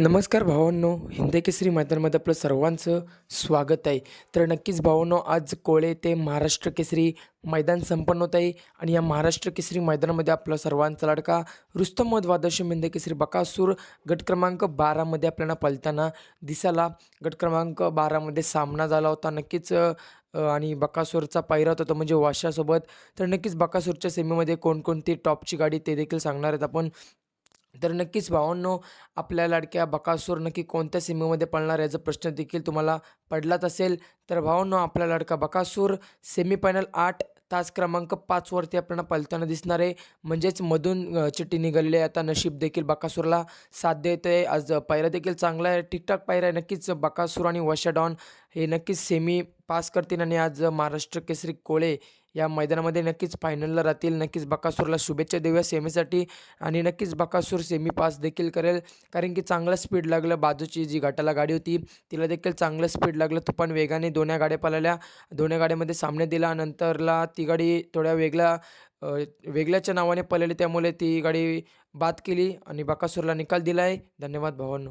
नमस्कार भावांनो हिंदे केसरी मैदानमध्ये आपलं सर्वांचं स्वागत आहे. तर नक्कीच भावांनो आज कोळे ते महाराष्ट्र केसरी मैदान संपन्न होत आहे आणि या महाराष्ट्र केसरी मैदानामध्ये आपला सर्वांचा लाडका रुस्तम द्वादश हिंदे केसरी बकासूर गट क्रमांक बारामध्ये आपल्याला पलताना दिसाला गट क्रमांक बारामध्ये सामना झाला होता नक्कीच आणि बकासूरचा पायरा होता तो म्हणजे वाशासोबत. तर नक्कीच बकासूरच्या सेमीमध्ये कोणकोणती टॉपची गाडी ते देखील सांगणार आहेत आपण. तर नक्कीच भावांनो आपल्या लाडक्या बकासूर नक्की कोणत्या सीमेमध्ये पळणार याचा प्रश्न देखील तुम्हाला पडलाच असेल. तर भावांनो आपला लाडका बकासूर सेमीफायनल आठ तास क्रमांक पाचवरती आपल्याला पलताना दिसणार आहे. म्हणजेच मधून चिठ्ठी निघालेली आता नशीब देखील बकासूरला साथ देत आहे आज पायरा देखील चांगला आहे ठीकठाक पायरा आहे. नक्कीच बकासूर आणि वशाडॉन हे नक्कीच सेमी पास करतील आणि आज महाराष्ट्र केसरी कोळे या मैदानामध्ये नक्कीच फायनलला राहतील. नक्कीच बकासूरला शुभेच्छा देऊया सेमीसाठी आणि नक्कीच बकासूर सेमी पास देखील करेल. कारण की चांगलं स्पीड लागलं बाजूची जी गटाला गाडी होती तिला देखील चांगलं स्पीड लागलं. तो पण वेगाने दोन्या गाड्या पळाल्या. दोन्या गाड्यामध्ये सामने दिला. नंतरला ती गाडी थोड्या वेगळ्या वेगळ्याच्या नावाने पळली. त्यामुळे ती गाडी बाद केली आणि बकासूरला निकाल दिला आहे धन्यवाद भावांनो.